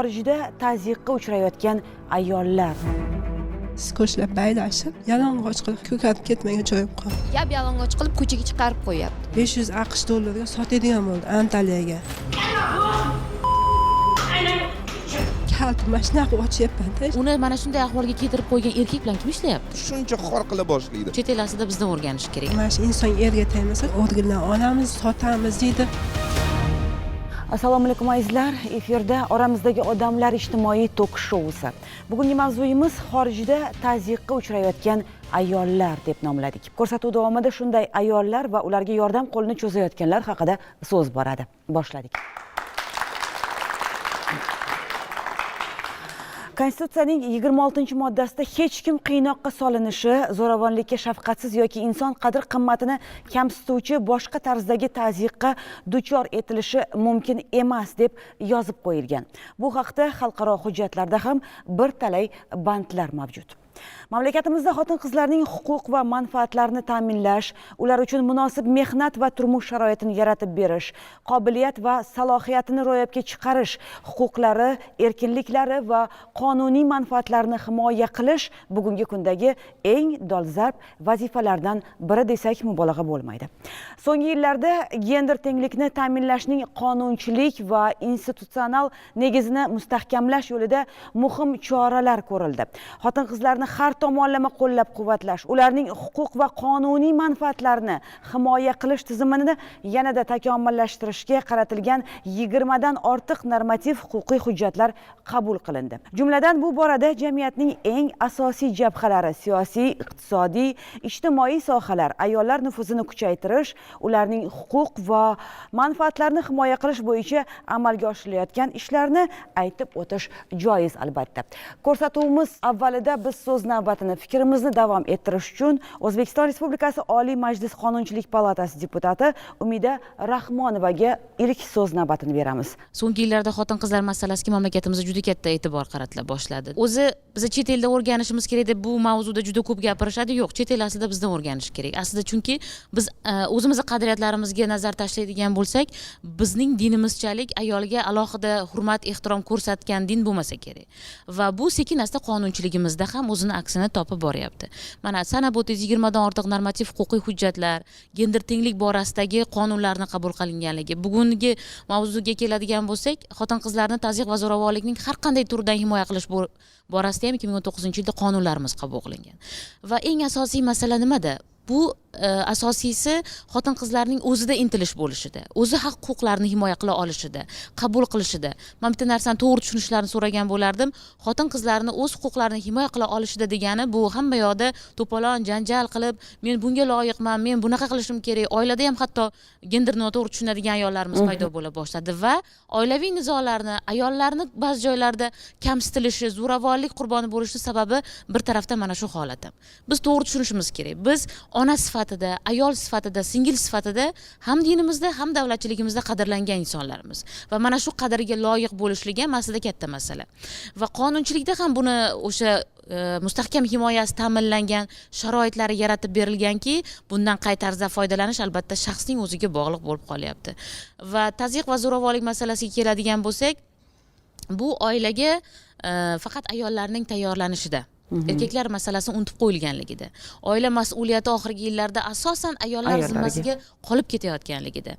xorijda tazyiqqa uchrayotgan ayollar. Skotchlab baylashib yalang'och qilib ko'karib ketmagan joyim qoldi. Yab yalang'och qilib ko'chaga chiqarib qo'yyapti besh yuz aqsh dollariga sotadigan bo'ldi antaliyaga. Kalti mana shunaqa ochyapmanda uni mana shunday ahvolga keltirib qo'ygan erkak bilan kim ishlayapti? Shuncha xor qila boshlaydi. Chet el aslida bizdan o'rganish kerak. Mana shu inson erga tegmasa organdan olamiz sotamiz deydi assalomu alaykum azizlar efirda oramizdagi odamlar ijtimoiy tok shousi. Bugungi mavzuyimiz xorijda tazyiqqa uchrayotgan ayollar deb nomladik. Ko'rsatuv davomida shunday ayollar va ularga yordam qo'lini cho'zayotganlar haqida so'z boradi. Boshladik. Konstitutsiyaning yigirma oltinchi moddasida hech kim qiynoqqa solinishi zo'ravonlikka shafqatsiz yoki inson qadr qimmatini kamsituvchi boshqa tarzdagi tazyiqqa duchor etilishi mumkin emas deb yozib qo'yilgan. Bu haqda xalqaro hujjatlarda ham bir talay bandlar mavjud. Mamlakatimizda xotin qizlarning huquq va manfaatlarini ta'minlash ular uchun munosib mehnat va turmush sharoitini yaratib berish qobiliyat va salohiyatini ro'yobga chiqarish huquqlari erkinliklari va qonuniy manfaatlarini himoya qilish bugungi kundagi eng dolzarb vazifalardan biri desak mubolag'a bo'lmaydi. So'nggi yillarda gender tenglikni ta'minlashning qonunchilik va institutsional negizini mustahkamlash yo'lida muhim choralar ko'rildi. Xotin qizlarni har tomonlama qo'llab quvvatlash ularning huquq va qonuniy manfaatlarini himoya qilish tizimini yanada takomillashtirishga qaratilgan yigirmadan ortiq normativ huquqiy hujjatlar qabul qilindi. Jumladan bu borada jamiyatning eng asosiy jabhalari siyosiy iqtisodiy ijtimoiy sohalar ayollar nufuzini kuchaytirish ularning huquq va manfaatlarini himoya qilish bo'yicha amalga oshirilayotgan ishlarni aytib o'tish joiz albatta. Ko'rsatuvimiz avvalida biz so'z suhbatini fikrimizni davom ettirish uchun o'zbekiston respublikasi oliy majlis qonunchilik palatasi deputati umida rahmonovaga ilk so'z navbatini beramiz. So'nggi yillarda xotin qizlar masalasiga mamlakatimizda juda katta e'tibor qaratila boshladi. O'zi biza chet elda o'rganishimiz kerak deb bu mavzuda juda ko'p gapirishadi. Yo'q chet el aslida bizdan o'rganish kerak. Aslida chunki biz e, o'zimizni qadriyatlarimizga nazar tashlaydigan bo'lsak bizning dinimizchalik ayolga alohida hurmat ehtirom ko'rsatgan din bo'lmasa kerak. Va bu sekin asta qonunchiligimizda ham o'zini aksini topib boryapti. Mana sanab o'tdingiz yigirmadan ortiq normativ huquqiy hujjatlar gender tenglik borasidagi qonunlarni qabul qilinganligi. Bugungi mavzuga keladigan bo'lsak xotin qizlarni tazyiq va zo'ravonlikning har qanday turidan himoya qilish borasida ham ikki ming o'n to'qqizinchi yilda qonunlarimiz qabul qilingan. Va eng asosiy masala nimada? Bu e, asosiysi xotin qizlarning o'zida intilish bo'lishida o'zi haq huquqlarini himoya qila olishida qabul qilishida. Man bitta narsani to'g'ri tushunishlarini so'ragan bo'lardim. Xotin qizlarni o'z huquqlarini himoya qila olishida degani bu hamma yoqda to'polon janjal qilib men bunga loyiqman men bunaqa qilishim kerak oilada ham hatto genderni noto'g'ri tushunadigan ayollarimiz paydo bo'la boshladi va oilaviy nizolarni ayollarni ba'zi joylarda kamsitilishi zo'ravonlik qurboni bo'lishi sababi bir tarafda mana shu holat ham biz to'g'ri tushunishimiz kerak. Biz ona sifatida ayol sifatida singil sifatida ham dinimizda ham davlatchiligimizda qadrlangan insonlarmiz va mana shu qadrga loyiq bo'lishligi ham aslida katta masala. Va qonunchilikda ham buni o'sha e, mustahkam himoyasi ta'minlangan sharoitlari yaratib berilganki bundan qay tarzda foydalanish albatta shaxsning o'ziga bog'liq bo'lib qolyapti. Va tazyiq va zo'ravonlik masalasiga keladigan bo'lsak bu oilaga e, faqat ayollarning tayyorlanishida erkaklar masalasini unutib qo'yilganligida. Oila mas'uliyati oxirgi yillarda asosan ayollar zimmasiga qolib ketayotganligida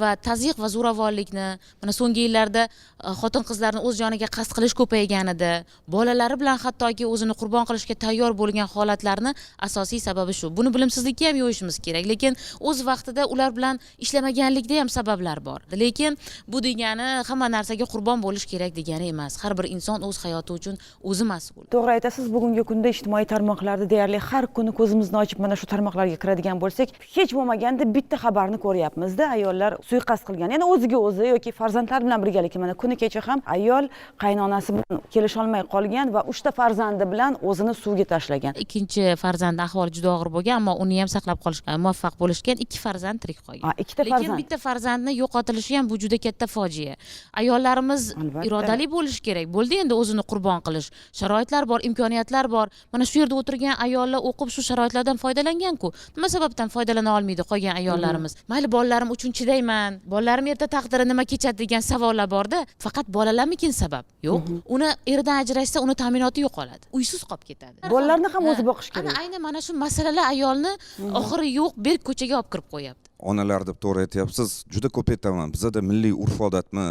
va tazyiq va zo'ravonlikni mana so'nggi yillarda e, xotin qizlarni o'z joniga qasd qilish ko'payganida bolalari bilan hattoki o'zini qurbon qilishga tayyor bo'lgan holatlarni asosiy sababi shu. Buni bilimsizlikka ham yo'yishimiz kerak lekin o'z vaqtida ular bilan ishlamaganlikda ham sabablar bor. Lekin bu degani hamma narsaga qurbon bo'lish kerak degani emas. Har bir inson o'z hayoti uchun o'zi mas'ul. To'g'ri aytasiz bugungi kunda ijtimoiy tarmoqlarda deyarli har kuni ko'zimizni ochib mana shu tarmoqlarga kiradigan bo'lsak hech bo'lmaganda bitta xabarni ko'ryapmizda ayollar suiqasd qilgan. Ya'ni o'ziga o'zi yoki farzandlari bilan birgalikda mana kuni kecha ham ayol qaynonasi bilan kelisholmay qolgan va uchta farzandi bilan o'zini suvga tashlagan. Ikkinchi farzandi ahvoli juda og'ir bo'lgan ammo uni ham saqlab qolishga muvaffaq bo'lishgan ikki farzand tirik qolgan. Ikkita lekin farzand. bitta farzandni yo'qotilishi ham bu juda katta fojia. Ayollarimiz irodali bo'lishi kerak. Bo'ldi endi o'zini qurbon qilish. Sharoitlar bor imkoniyatlar bolalar bor. Mana shu yerda o'tirgan ayollar o'qib shu sharoitlardan foydalanganku. Nima sababdan foydalana olmaydi qolgan ayollarimiz? Mayli bolalarim uchun chidayman. Bolalarim erta taqdiri nima kechadi degan savollar borda faqat bolalarmikin sabab? Yo'q. Uni eridan ajrashsa uni ta'minoti yo'qoladi. Uysiz qolib ketadi. Bolalarni ham Ha, o'zi boqish ana kerak. aynan mana shu masalalar ayolni oxiri yo'q berk ko'chaga olib kirib qo'yyapti onalar deb to'g'ri aytyapsiz. Juda ko'p aytaman. Bizada milliy urf odatmi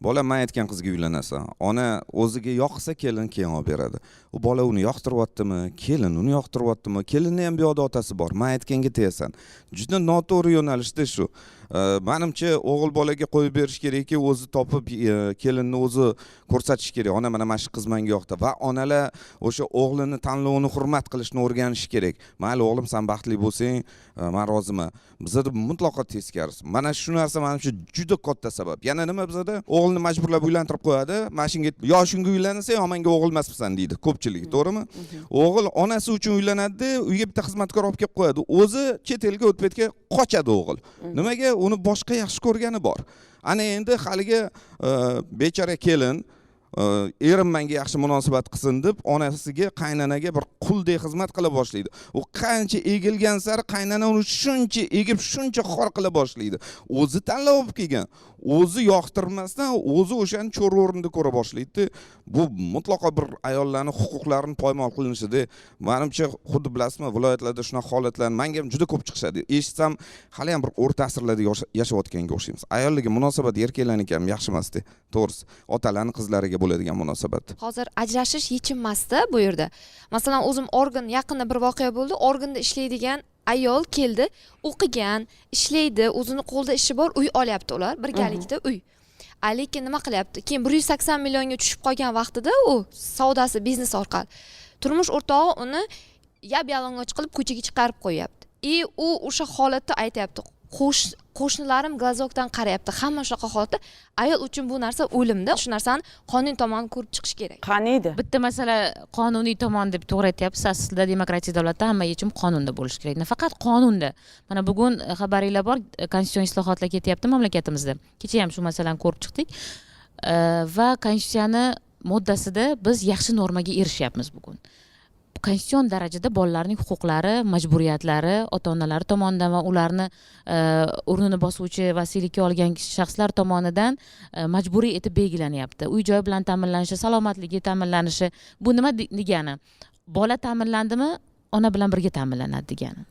bola man aytgan qizga uylanasan ona o'ziga yoqsa kelin keyin olib beradi. U bola uni yoqtiryaptimi kelin uni yoqtiryaptimi kelinni ham bu yoqda otasi bor. Man aytganga tegasan juda noto'g'ri yo'nalishda shu. Manimcha o'g'il bolaga qo'yib berish kerakki o'zi topib e, kelinni o'zi ko'rsatish kerak. Ona mana mana shu qiz manga yoqdi. Va onalar o'sha o'g'lini tanlovini hurmat qilishni o'rganishi kerak. Mayli o'g'lim san baxtli bo'lsang e, man roziman bizada mutlaqo teskarisi mana shu narsa manimcha juda katta sabab. Yana nima bizada? O'g'ilni majburlab uylantirib qo'yadi. Mana shunga yoshingga uylanasang yo manga o'g'il emasmisan deydi. Ko'pchilik to'g'rimi? O'g'il onasi uchun uylanadida uyga bitta xizmatkor olib kelib qo'yadi. O'zi chet elga o'tib ketgan qochadi o'g'il. Nimaga uni boshqa yaxshi ko'rgani bor. Ana endi haligi bechara bechora kelin Э, erim menga yaxshi munosabat qilsin deb onasiga qaynanaga bir quldek xizmat qila boshlaydi. U qancha egilgan sari qaynana uni shuncha egib shuncha xor qila boshlaydi. O'zi tanlab olib kelgan o'zi yoqtirmasdan o'zi o'shani cho'ri o'rnida ko'ra boshlaydida. Bu mutlaqo bir ayollarni huquqlarini poymol qilinishida. Manimcha xuddi bilasizmi viloyatlarda shunaqa holatlar manga ham juda ko'p chiqishadi. Eshitsam hali ham bir o'rta asrlarda yashayotganga o'xshaymiz. Ayollarga munosabat erkaklarniki ham yaxshi emasda to'g'risi. Otalarni qizlariga bo'ladigan munosabat. Hozir ajrashish yechim emasda bu yerda masalan o'zim organ yaqinda bir voqea bo'ldi organda ishlaydigan ayol keldi o'qigan ishlaydi o'zini qo'lida ishi bor uy olyapti ular birgalikda uy. Lekin nima qilyapti? Keyin bir yuz sakson millionga tushib qolgan vaqtida u savdosi biznes orqali turmush o'rtog'i uni yab yalang'och qilib ko'chaga chiqarib qo'yyapti и u o'sha holatda aytyapti qo'shnilarim glazokdan qarayapti. Hamma shunaqa holatda. Ayol uchun bu narsa o'limda. Shu narsani qonun tomoni ko'rib chiqish kerak. Qani edi? Bitta masala qonuniy tomon deb to'g'ri aytyapsiz aslida demokratik davlatda hamma yechim qonunda bo'lishi kerak. Nafaqat qonunda. Mana bugun e, xabaringlar bor e, konstitutsion islohotlar ketyapti mamlakatimizda. Kecha ham shu masalani ko'rib chiqdik. E, va konstitutsiyani moddasida biz yaxshi normaga erishyapmiz bugun konstitutsion darajada bolalarning huquqlari majburiyatlari ota onalari tomonidan va ularni e, o'rnini bosuvchi vasiylikka olgan shaxslar tomonidan e, majburiy etib belgilanyapti uy joy bilan ta'minlanishi salomatligi ta'minlanishi bu nima degani? Bola ta'minlandimi ona bilan birga ta'minlanadi degani.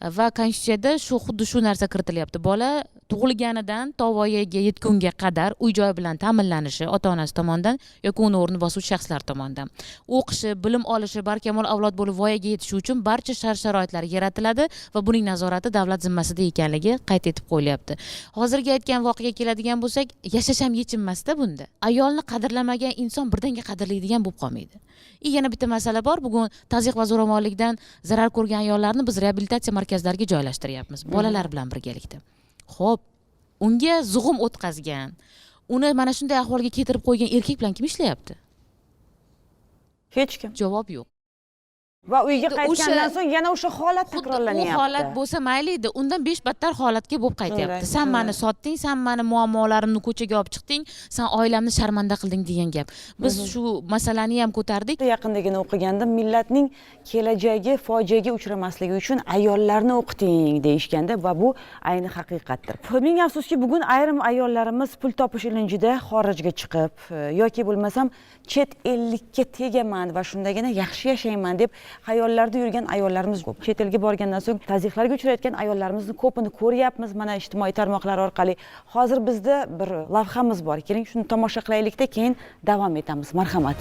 Va konstitutsiyada shu xuddi shu narsa kiritilyapti. Bola tug'ilganidan to voyaga yetgunga qadar uy joy bilan ta'minlanishi ota onasi tomonidan yoki uni o'rnini bosuvchi shaxslar tomonidan. O'qishi bilim olishi barkamol avlod bo'lib voyaga yetishi uchun barcha shart sharoitlar yaratiladi va buning nazorati davlat zimmasida ekanligi qayd etib qo'yilyapti. Hozirgi aytgan voqeaga keladigan bo'lsak yashash ham yechim emasda bunda. Ayolni qadrlamagan inson birdaniga qadrlaydigan bo'lib qolmaydi. И yana bitta masala bor. Bugun tazyiq va zo'ravonlikdan zarar ko'rgan ayollarni biz reabilitatsiya markazlariga joylashtiryapmiz bolalar bilan birgalikda. Ho'p unga zug'um o'tkazgan uni mana shunday ahvolga keltirib qo'ygan erkak bilan kim ishlayapti? Hech kim. Javob yo'q va uyga qaytgandan so'ng yana o'sha holat xuddi u takrorlanyapti holat bo'lsa mayli edi undan besh battar holatga bo'lib qaytyapti. San mani sotding san mani muammolarimni ko'chaga olib chiqding san oilamni sharmanda qilding degan gap. Biz shu masalani ham ko'tardik. Yaqindagina o'qigandim millatning kelajagi fojiaga uchramasligi uchun ayollarni o'qiting deyishganda va bu ayni haqiqatdir. Ming afsuski bugun ayrim ayollarimiz pul topish ilinjida xorijga chiqib e, yoki bo'lmasam chet ellikka tegaman va shundagina yaxshi yashayman deb xayollarda yurgan ayollarimiz ko'p. Chet elga borgandan so'ng tazyiqlarga uchrayotgan ayollarimizni ko'pini ko'ryapmiz mana ijtimoiy tarmoqlar orqali. Hozir bizda bir lavhamiz bor. Keling shuni tomosha qilaylikda keyin davom etamiz. Marhamat.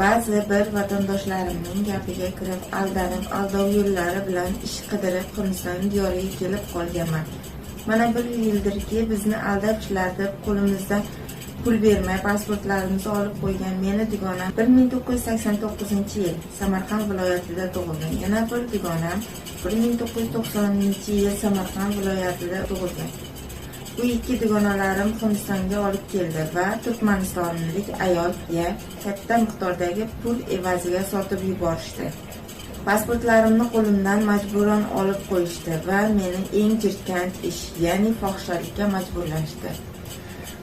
Ba'zi bir vatandoshlarimning gapiga kirib aldanib aldov yo'llari bilan ish qidirib hindiston diyoriga kelib qolganman. Mana bir yildirki bizni aldabchilar deb qo'limizdan pul bermay pasportlarimizni olib qo'ygan meni dugonam bir ming to'qqiz yuz sakson to'qqizinchi yil samarqand viloyatida tug'ilgan. Yana bir dugonam bir ming to'qqiz yuz to'qsoninchi yil samarqand viloyatida tug'ilgan. Bu ikki dugonalarim hindistonga olib keldi va turkmanistonlik ayolga katta miqdordagi pul evaziga sotib yuborishdi. Pasportlarimni qo'limdan majburan olib qo'yishdi va meni eng jirkanch ish ya'ni fohishalikka majburlashdi.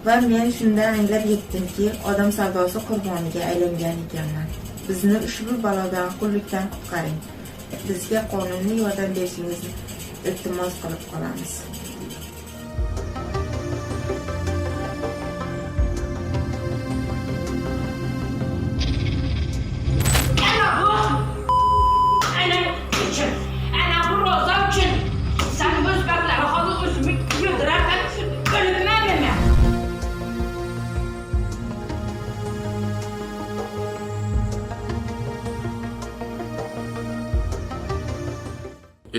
Va men shunda anglab yetdimki odam savdosi qurboniga aylangan ekanman. Bizni ushbu balodan qullikdan qutqaring. Bizga qonuniy yordam berishingizni iltimos qilib qolamiz.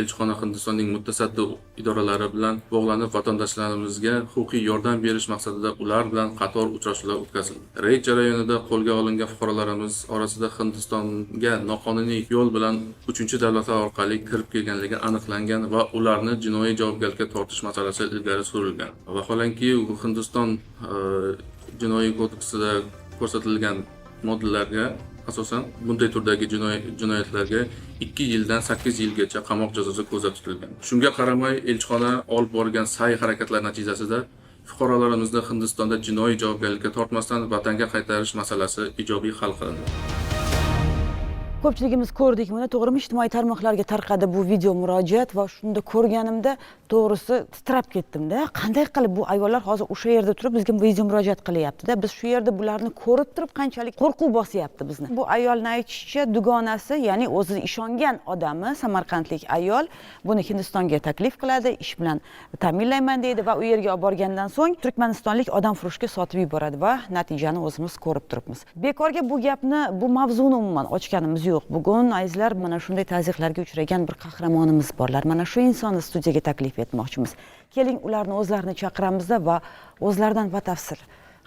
Elchixona hindistonning mutasaddi idoralari bilan bog'lanib vatandoshlarimizga huquqiy yordam berish maqsadida ular bilan qator uchrashuvlar o'tkazildi. Reyd jarayonida qo'lga olingan fuqarolarimiz orasida hindistonga noqonuniy yo'l bilan uchinchi davlatlar orqali kirib kelganligi aniqlangan va ularni jinoiy javobgarlikka tortish masalasi ilgari surilgan. Vaholanki hindiston e, jinoiy kodeksida ko'rsatilgan moddalarga asosan bunday turdagi jinoyatlarga ikki yildan sakkiz yilgacha qamoq jazosi ko'zda tutilgan shunga qaramay elchixona olib borgan sa'y harakatlar natijasida fuqarolarimizni hindistonda jinoiy javobgarlikka tortmasdan vatanga qaytarish masalasi ijobiy hal qilindi. Ko'pchiligimiz ko'rdik buni to'g'rimi? İjtimoiy tarmoqlarga tarqadi bu video murojaat va shunda ko'rganimda to'g'risi titrab ketdimda. Qanday qilib bu ayollar hozir o'sha yerda turib bizga video murojaat qilyaptida? Biz shu yerda bularni ko'rib turib qanchalik qo'rquv bosyapti bizni? Bu ayolni aytishicha dugonasi ya'ni o'zi ishongan odami samarqandlik ayol buni hindistonga taklif qiladi ish bilan ta'minlayman deydi va u yerga olib borgandan so'ng turkmanistonlik odamfurushga sotib yuboradi va natijani o'zimiz ko'rib turibmiz. Bekorga bu gapni bu mavzuni umuman ochganimiz yo'q. Bugun azizlar mana shunday tazyiqlarga uchragan bir qahramonimiz borlar. Mana shu insonni studiyaga taklif etmoqchimiz. Keling ularni o'zlarini chaqiramizda va o'zlaridan batafsil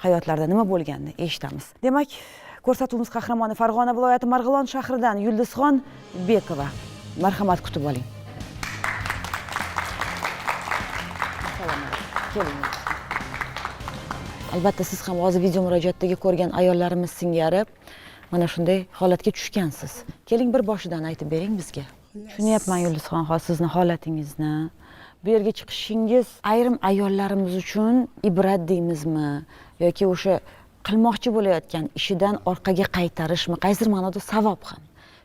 hayotlarida nima bo'lganini eshitamiz. Demak ko'rsatuvimiz qahramoni farg'ona viloyati marg'ilon shahridan yulduzxon bekova. Marhamat kutib oling. Keling albatta siz ham hozir video murojaatdagi ko'rgan ayollarimiz singari. Mana shunday holatga tushgansiz. Keling bir boshidan aytib bering bizga. Tushunyapman yulduzxon hozir sizni holatingizni. Bu yerga chiqishingiz ayrim ayollarimiz uchun ibrat deymizmi? Yoki o'sha qilmoqchi bo'layotgan ishidan orqaga qaytarishmi qaysidir ma'noda savob ham.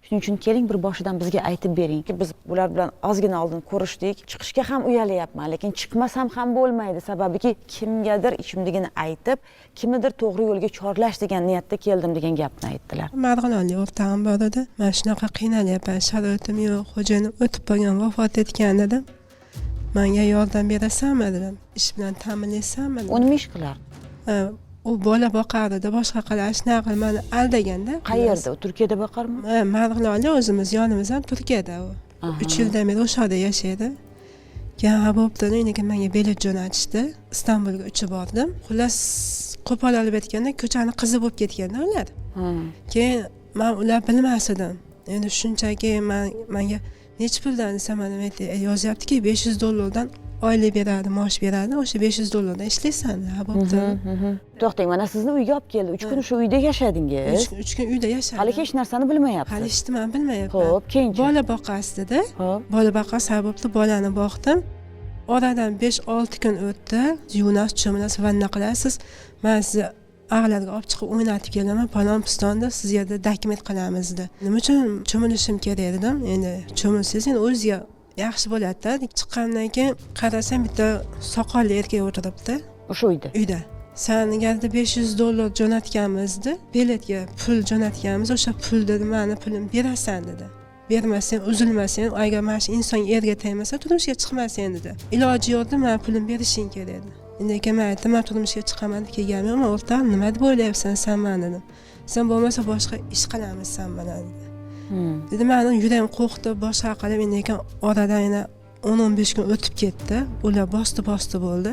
Shuning uchun keling bir boshidan bizga aytib bering biz bular bilan ozgina oldin ko'rishdik. Chiqishga ham uyalyapman lekin chiqmasam ham bo'lmaydi. Sababiki kimgadir ichimdagini aytib kimnidir to'g'ri yo'lga chorlash degan niyatda keldim degan gapni aytdilar. Marg'ilonlik o'rtog'im bor edi man shunaqa qiynalyapman sharoitim yo'q xo'jayinim o'tib qolgan vafot etgan dedim manga yordam berasanmi dedim. İsh bilan ta'minlaysanmi u nima ish qilardi u bola boqardida boshqa qiladi shunaqa qilib mani aldaganda qayerda? U turkiyada boqarmi? Ha, marg'ilonlik o'zimiz yonimiz ham turkiyada. U uch yildan beri o'sha yerda yashaydi. Keyin ha bo'pti iniga menga bilet jo'natishdi. İstanbulga uchib bordim xullas qo'pol olib aytganda ko'chani qizi bo'lib ketganda ular keyin man ular bilmas edim. Endi shunchaki man manga nechi puldan? desam men aytdi- yozyaptiki besh yuz dollardan oylik beradi maosh beradi o'sha besh yuz dollardan ishlaysan bo'pti to'xtang mana sizni uyga olib keldi uch kun shu uyda yashadingiz uch kun uyda yashadim hali hech narsani bilmayapsiz hali hech nimani bilmayapman ho'p keyinchi bola boqasida ho'p. Bola boqasi ha bo'pti bolani boqdim oradan besh olti kun o'tdi yuvnasiz cho'milasiz vanna qilasiz man sizni ag'larga olib chiqib o'ynatib kelaman palon pistonda siz yerda dokument qilamiz dedi nima uchun cho'milishim kerak dedim endi cho'milsangiz endi o'ziga yaxshi bo'ladida. Chiqqandan keyin qarasam bitta soqolli erkak o'tiribdi. O'sha uyda? Uyda. Sangarda besh yuz dollar jo'natganmizdi. Biletga pul jo'natganmiz. O'sha pul dedi mani pulimni berasan dedi. Bermasang uzilmasang agar mana shu inson erga tegmasa turmushga chiqmasan dedi. İloji yo'q dedi man pulimni berishing kerak dedi. Keyin man aytdim man turmushga chiqaman deb kelganim yo'qman o'rtoq nima deb o'ylayapsan san mani? dedim sen bo'lmasa boshqa ish qilamiz san bilan dedi Hmm. dedi mani yuragim qo'rqdi boshqa qilib endi keyin oradan yana o'n o'n besh kun o'tib ketdi ular bosdi bosdi bo'ldi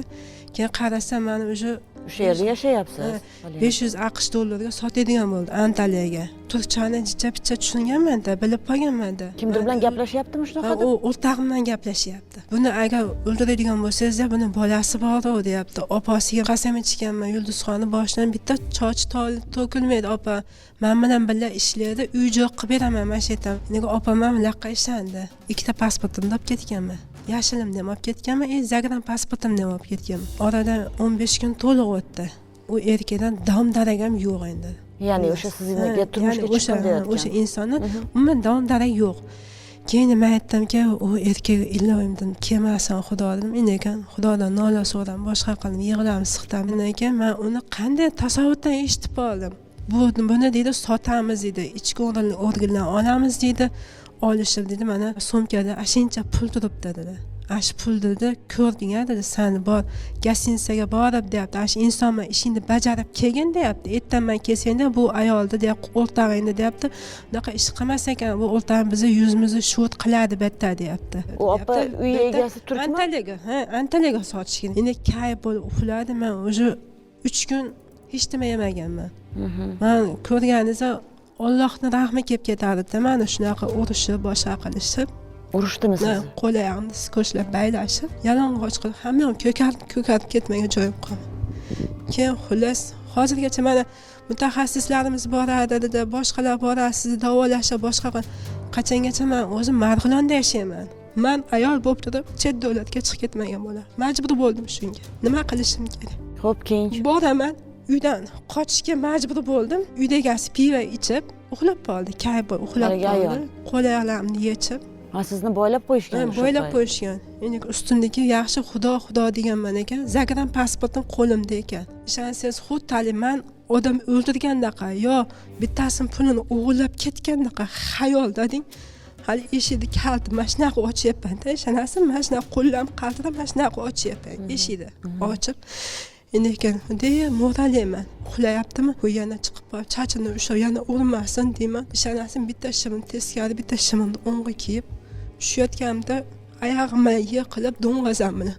keyin qarasam mani уже o'sha yerda yashayapsiz Ha, besh yuz aqsh dollarga sotadigan bo'ldi antaliyaga turkchani jicha picha tushunganmanda bilib qolganmanda kimdir bilan gaplashyaptimi shunaqa u o'rtog'im bilan gaplashyapti. Buni agar o'ldiradigan bo'lsangizda buni bolasi boru deyapti. Opasiga qasam ichganman yulduzxonni boshidan bitta choch to'kilmaydi opa. Man bilan birga ishlaydi uy joy qilib beraman mana shu yerdan. Nega opam bilan buyoqqa ishlandi? İkkita pasportimni olib ketganman yashilimni olib ketganman и zagram pasportimni olib ketganman oradan o'n besh kun to'liq o'tdi. U erkakdan dom darak ham yo'q endi. Ya'ni o'sha siznga Ha, turmushga o'sha o'sha insonni umuman dom darak yo'q. Keyin nima aytdimki u erkak iloyim dedim kelmasin xudo dedim endi ekan xudodan nola so'radim boshqa qildim yig'ladim siqdim undan keyin man uni qanday tasavvurdan eshitib qoldim bu buni deydi sotamiz deydi ichki organdan olamiz deydi olishib deydi mana sumkada ashuncha pul turibdi dedi ash pul dedi ko'rding a dedi san bor gostinitsaga borib deyapti ash insonman ishingni bajarib kelgin deyapti ertaman kelsangda bu ayolni deyapti o'rtog'ingni deyapti unaqa ish qilmas ekan bu o'rtog'im bizni yuzimizni sho't qiladi bu yerda deyapti u opa Deyapti, uy bu yerda egasi turkmi antaliyaga ha antaliyaga sotishgan endi kayf bo'lib uxladi man уже uch kun hech nima yemaganman man ko'rganingizda ollohni rahmi kelib ketardida mani shunaqa urishib boshqa qilishib urishdimi sizni qo'l oyog'imni skotchlab baylashib yalang'och qilib hamma yoqim ko'karib ko'karib ketmagan joyim qolmadi keyin xullas hozirgacha mana mutaxassislarimiz boradi dedi boshqalar boradi sizni davolashib boshqa qachongacha man o'zim marg'ilonda yashayman. Man ayol bo'lib turib chet davlatga chiqib ketmagan bo'lar majbur bo'ldim shunga. Nima qilishim kerak? Ho'p keyinchi. Boraman uydan qochishga majbur bo'ldim. Uyda egasi pivo ichib uxlab qoldi. Kayf bo'lib uxlab qoldi. qo'l oyoqlarimni yechib. Ha sizni boylab qo'yishgan boylab qo'yishgan. Endi ustimdagi yaxshi xudo xudo deganman ekan. Zagram pasportim qo'limda ekan. Ishonsangiz xuddi haligi man odam o'ldirgandaqa yo bittasini pulini o'g'irlab ketgandaqa xayol dading. Hali eshikni kaliti mana shunaqa ochyapmanda ishonasizmi? Mana shunaqa qo'llarim qaltirab mana shunaqa ochyapman eshikni ochib ekan deya mo'ralayman uxlayaptimi bu yana chiqib qolib chachini ushlab yana urmasin deyman. İshonasizmi? Bitta shimim teskari bitta shimimni o'ngga kiyib tushayotganimda oyog'im bilan yiqilib do'ng'azam bilan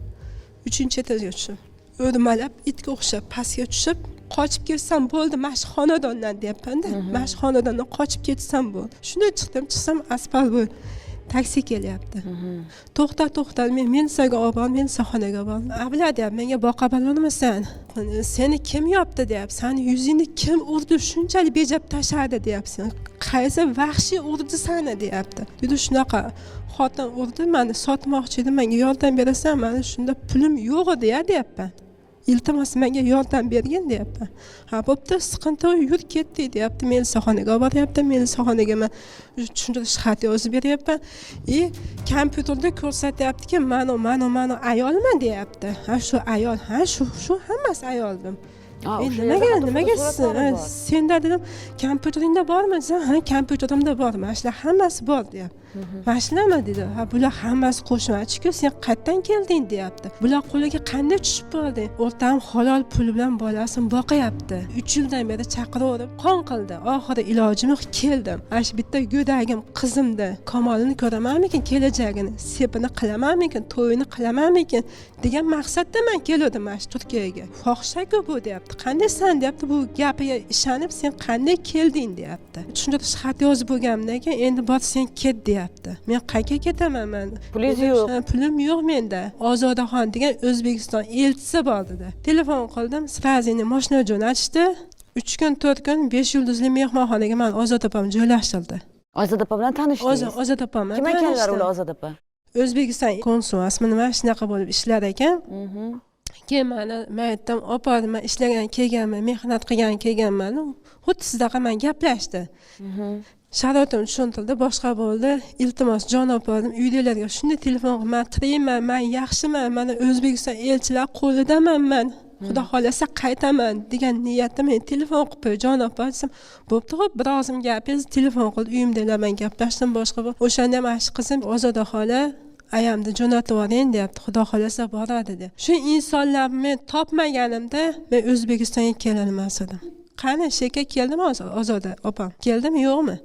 uchinchi etajga tushib o'rmalab itga o'xshab pastga tushib qochib ketsam bo'ldi mana shu xonadondan deyapmanda. Mana shu xonadondan qochib ketsam bo'ldi. Shunday chiqdim chiqsam asfalt bo'yi taksi kelyapti. To'xta to'xta men militsiyaga olib bor militsiyaxonaga bordim abla deyapti menga boqa bormisan seni kim yopdi deyapti? Sani yuzingni kim urdi shunchalik bejab tashladi deyapti. Qaysi vahshiy urdi sani deyapti. Dedi shunaqa xotin urdi mani sotmoqchi edi menga yordam berasan mani shunda pulim yo'q edi ya deyapman iltimos menga yordam bergin deyapman ha bo'pti siqinti yo'q, yur ketdik deyapti. Militsiyaxonaga olib boryapti militsiyaxonaga man tushuntirish xat yozib beryapman и kompyuterda ko'rsatyaptiki manu manu manu ayolman deyapti. Ha shu ayol ha shu shu hammasi ayoldim. Ha, E, nimaga nimaga senda dedim kompyuteringda bormi? Desa ha kompyuterimda bor mana shular hammasi bor deyapti mana shularmi dedi. Ha bular hammasi qo'shmachiku sen qayerdan kelding deyapti. Bular qo'liga qanday tushib qolding o'rtam halol pul bilan bolasini boqyapti. Uch yildan beri chaqiraverib qon qildi. Oxiri ilojim yo'q keldim. Ana shu bitta go'dagim qizimni kamolini ko'ramanmikin kelajagini. Sepini qilamanmikin to'yini qilamanmikin degan maqsadda man keluvdim mana shu turkiyaga. Fohishaku bu deyapti. Qandaysan deyapti. Bu gapiga ishonib sen qanday kelding deyapti. Tushuntirish xat yozib bo'lganimdan keyin endi bor sen ket deyapti. Men qayerga ketaman man Pulingiz yo'q. "Ha, pulim yo'q menda. Ozodaxon degan o'zbekiston elchisi bor dedi. Telefon qildim сразу moshina jo'natishdi uch kun to'rt kun besh yulduzli mehmonxonaga man ozod opam joylashtirdi. Ozod opa bilan tanishdingiz? Ozod- ozod opam bilan kim ekanlar ular ozod opa? O'zbekiston konsulxonasimi nima shunaqa bo'lib ishlar ekan keyin mani man aytdim opa man ishlagan kelganman mehnat qilgan kelganman xuddi sizdaqa man gaplashdi. Sharoitimni tushuntirdi boshqa bo'ldi. Iltimos jon opa uydagilarga shunday telefon qilib man tirikman man yaxshiman mana o'zbekiston elchilar qo'lidaman man. Xudo xohlasa qaytaman degan niyatda men telefon qilib qo'y jon opa desam bo'pti ho'p bir og'zim gapingiz telefon qilib uyimdagilar bilan gaplashdim boshqa o'shanda mana shu qizim ozoda xola ayamni jo'natib yuboring deyapti xudo xohlasa boradi deb shu insonlarni men topmaganimda men o'zbekistonga kelolmas edim qani shu yerga keldimi ozoda opam. Keldimi yo'qmi?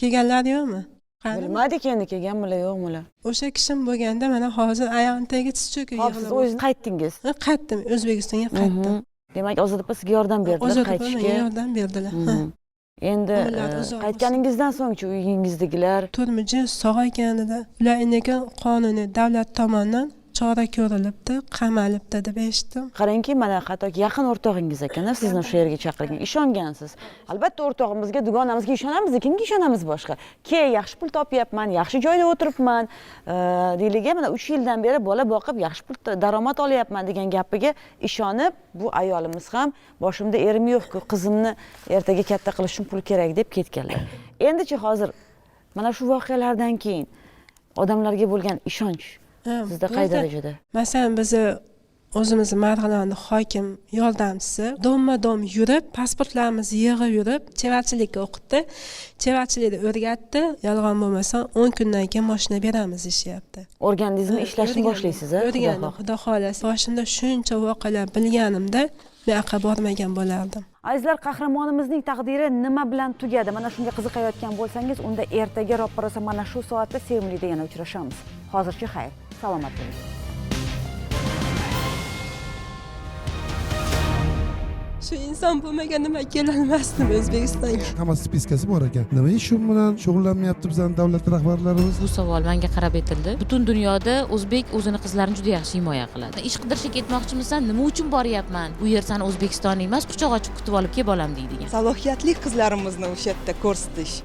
Kelganlari yo'qmi? Bilmadik endi kelganmilar yo'qmilar o'sha kishim bo'lganda mana hozir ayog'ini tagiga tiz cho'kib siz o'zingiz qaytdingiz? Qaytdim o'zbekistonga qaytdim. Demak ozod opa sizga yordam berdilar qaytishga. yordam berdilar. Ha. Mhm. Endi e, qaytganingizdan so'ngchi uyingizdagilar turmuji sog'ayganida ular enaga qonuniy davlat tomonidan chora ko'rilibdi qamalibdi deb eshitdim. Qarangki mana hattoki yaqin o'rtog'ingiz ekanda sizni o'sha yerga chaqirgan ishongansiz. Albatta o'rtog'imizga dugonamizga ishonamiz kimga ishonamiz boshqa? Ke yaxshi pul topyapman yaxshi joyda o'tiribman e, deyliga mana uch yildan beri bola boqib yaxshi pul daromad olyapman degan gapiga ishonib bu ayolimiz ham boshimda erim yo'qku qizimni ertaga katta qilish uchun pul kerak deb ketganlar. Endichi hozir mana shu voqealardan keyin odamlarga bo'lgan ishonch sizda qay darajada? Masalan bizni o'zimizni marg'ilonda hokim yordamchisi domma dom yurib pasportlarimizni yig'ib yurib chevarchilikka o'qitdi. Chevarchilikni o'rgatdi. Yolg'on bo'lmasa o'n kundan keyin moshina beramiz deyishyapti. O'rgandingizmi? Ishlashni boshlaysiz a xudo o'rgandim xudo xohlasa. Boshimda shuncha voqealar bilganimda men yoqqa bormagan bo'lardim. Azizlar qahramonimizning taqdiri nima bilan tugadi? Mana shunga qiziqayotgan bo'lsangiz unda ertaga roppa rosa mana shu soatda sevimlida yana uchrashamiz. Hozircha xayr salomat bo'ling shu inson bo'lmagan nima kelolmasdim o'zbekistonga. Hamma spiskasi bor ekan. Nima ish shu bilan shug'ullanmayapti bizani davlat rahbarlarimiz? Bu savol menga qarab etildi. Butun dunyoda o'zbek o'zini qizlarini juda yaxshi himoya qiladi. Ish qidirishga ketmoqchimisan nima uchun boryapman? Bu yer sani o'zbekiston emas quchoq ochib kutib olib kel bolam deydigan. Salohiyatli qizlarimizni o'sha yerda ko'rsatish